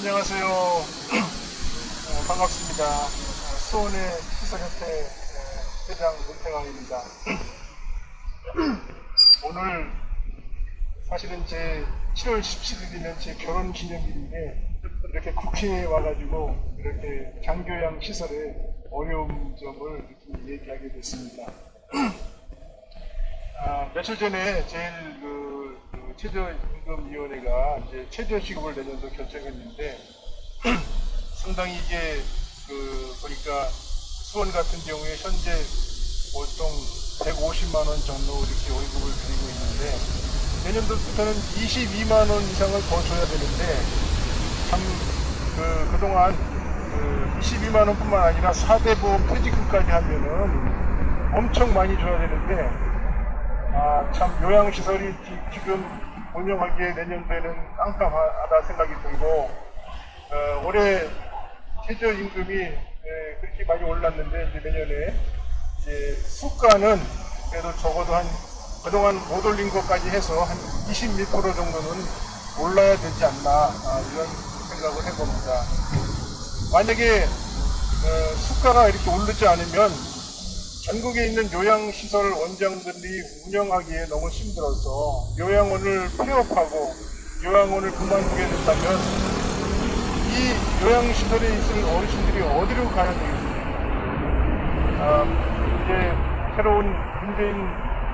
안녕하세요. 어, 반갑습니다. 어, 수원의 시설협회 어, 회장 문태광입니다. 오늘 사실은 제 7월 17일이면 제 결혼 기념일인데 이렇게 국회에 와가지고 이렇게 장교양 시설의 어려운 점을 이렇게 얘기하게 됐습니다. 아, 며칠 전에 제일 그, 그 최저 임금위원회가 이제 최저 시급을 내년도 결정했는데 상당히 이게 그 보니까 수원 같은 경우에 현재 보통 150만 원 정도 이렇게 월급을 드리고 있는데 내년도부터는 22만 원 이상을 더 줘야 되는데 참 그 그동안 그 22만 원뿐만 아니라 4대 보험 퇴직금까지 하면은 엄청 많이 줘야 되는데 아, 참 요양시설이 지- 지금 운영하기에 내년도에는 깜깜하다 생각이 들고 어, 올해 최저임금이 에, 그렇게 많이 올랐는데 이제 내년에 이제 수가는 그래도 적어도 한 그동안 못 올린 것까지 해서 한 20몇 프로 정도는 올라야 되지 않나 아, 이런 생각을 해봅니다. 만약에 어, 수가가 이렇게 오르지 않으면 전국에 있는 요양시설 원장들이 운영하기에 너무 힘들어서 요양원을 폐업하고 요양원을 그만두게 된다면 이 요양시설에 있을 어르신들이 어디로 가야 되겠습니까? 아, 이제 새로운 문재인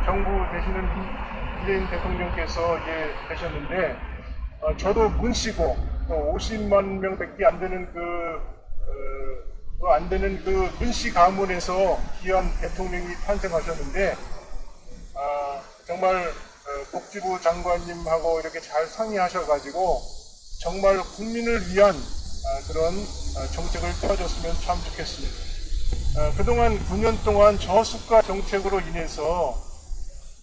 정부 되시는 문재인 대통령께서 이제 되셨는데 어, 저도 문씨고 또 50만 명밖에 안 되는 그 어, 그 안 되는 그 문씨 가문에서 귀한 대통령이 탄생하셨는데 아, 정말 어, 복지부 장관님하고 이렇게 잘 상의하셔가지고 정말 국민을 위한 아, 그런 아, 정책을 펴줬으면 참 좋겠습니다. 어, 그동안 9년 동안 저수가 정책으로 인해서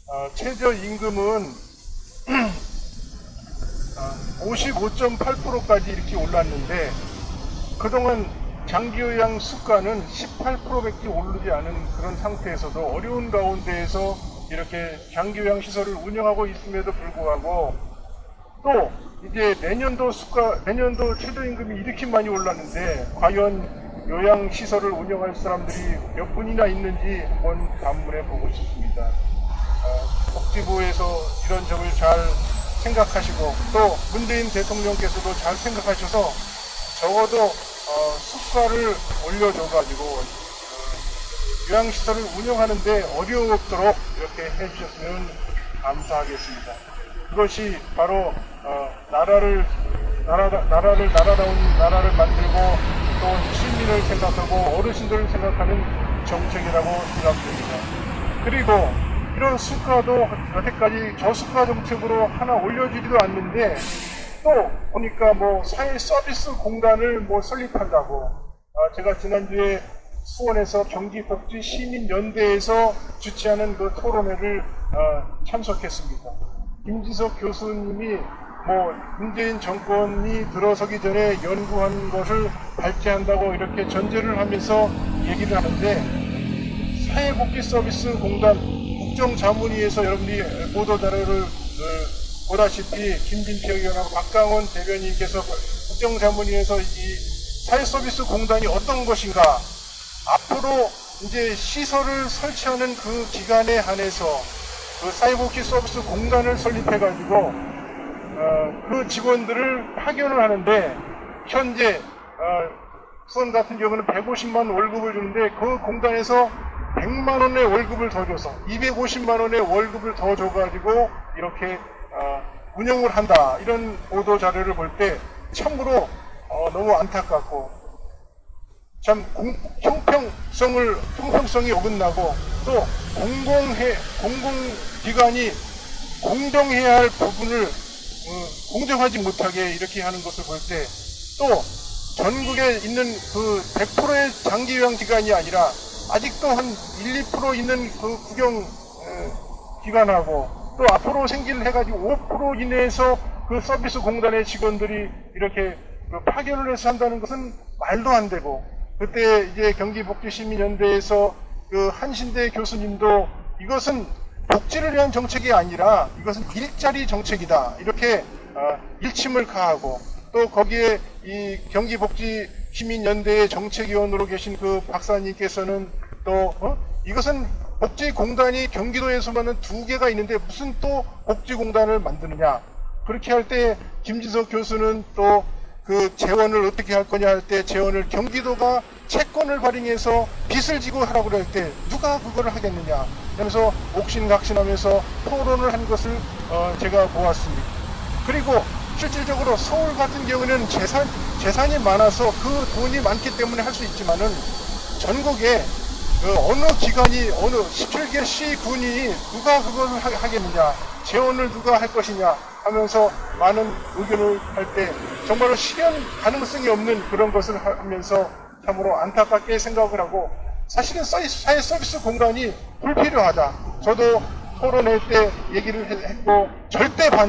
어, 최저임금은 55.8%까지 이렇게 올랐는데 그동안 장기요양 수가는 18%밖에 오르지 않은 그런 상태에서도 어려운 가운데에서 이렇게 장기요양 시설을 운영하고 있음에도 불구하고 또 이제 내년도 수가 내년도 최저 임금이 이렇게 많이 올랐는데 과연 요양 시설을 운영할 사람들이 몇 분이나 있는지 한번 반문해 보고 싶습니다. 어, 복지부에서 이런 점을 잘 생각하시고 또 문재인 대통령께서도 잘 생각하셔서 적어도 어, 수가를 올려줘가지고 어, 요양시설을 운영하는데 어려움 없도록 이렇게 해주셨으면 감사하겠습니다. 그것이 바로 어, 나라를 나라, 나라를 나라다운 나라를 만들고 또 시민을 생각하고 어르신들을 생각하는 정책이라고 생각됩니다. 그리고 이런 수가도 여태까지 저수가 정책으로 하나 올려주지도 않는데 또 보니까 뭐 사회 서비스 공단을 뭐 설립한다고 아, 제가 지난주에 수원에서 경기복지 시민연대에서 주최하는 그 토론회를 어, 참석했습니다. 김지석 교수님이 뭐 문재인 정권이 들어서기 전에 연구한 것을 발제한다고 이렇게 전제를 하면서 얘기를 하는데 사회복지 서비스 공단 국정자문위에서 여러분들이 보도 자료를 어, 보다시피 김진표 의원하고 박강원 대변인께서 국정자문위에서 이 사회서비스 공단이 어떤 것인가 앞으로 이제 시설을 설치하는 그 기간에 한해서 그 사회복지 서비스 공단을 설립해 가지고 어, 그 직원들을 파견을 하는데 현재 어, 수원 같은 경우는 150만 월급을 주는데 그 공단에서 100만 원의 월급을 더 줘서 250만 원의 월급을 더 줘가지고 이렇게 어, 운영을 한다. 이런 보도 자료를 볼 때 참으로 어, 너무 안타깝고 참 공- 형평성을 형평성이 어긋나고 또 공공해 공공기관이 공정해야 할 부분을 어, 공정하지 못하게 이렇게 하는 것을 볼 때 또 전국에 있는 그 100%의 장기 요양 기관이 아니라 아직도 한 1, 2% 있는 그 구경 어, 기관하고 또 앞으로 생기를 해가지고 5% 이내에서 그 서비스 공단의 직원들이 이렇게 그 파견을 해서 한다는 것은 말도 안 되고 그때 이제 경기복지시민연대에서 그 한신대 교수님도 이것은 복지를 위한 정책이 아니라 이것은 일자리 정책이다 이렇게 어, 일침을 가하고 또 거기에 이 경기복지시민연대의 정책위원으로 계신 그 박사님께서는 또 어? 이것은 복지공단이 경기도에서만은 두 개가 있는데 무슨 또 복지공단을 만드느냐 그렇게 할 때 김진석 교수는 또 그 재원을 어떻게 할 거냐 할 때 재원을 경기도가 채권을 발행해서 빚을 지고 하라고 할 때 누가 그거를 하겠느냐 하면서 옥신각신하면서 토론을 한 것을 어, 제가 보았습니다. 그리고 실질적으로 서울 같은 경우는 재산 재산이 많아서 그 돈이 많기 때문에 할 수 있지만은 전국에 그 어느 기관이 어느 17개 시 군이 누가 그걸 하- 하겠느냐 재원을 누가 할 것이냐 하면서 많은 의견을 할 때 정말로 실현 가능성이 없는 그런 것을 하면서 참으로 안타깝게 생각을 하고 사실은 사회 서비스 공간이 불필요하다. 저도 토론회 때 얘기를 했- 했고 절대 반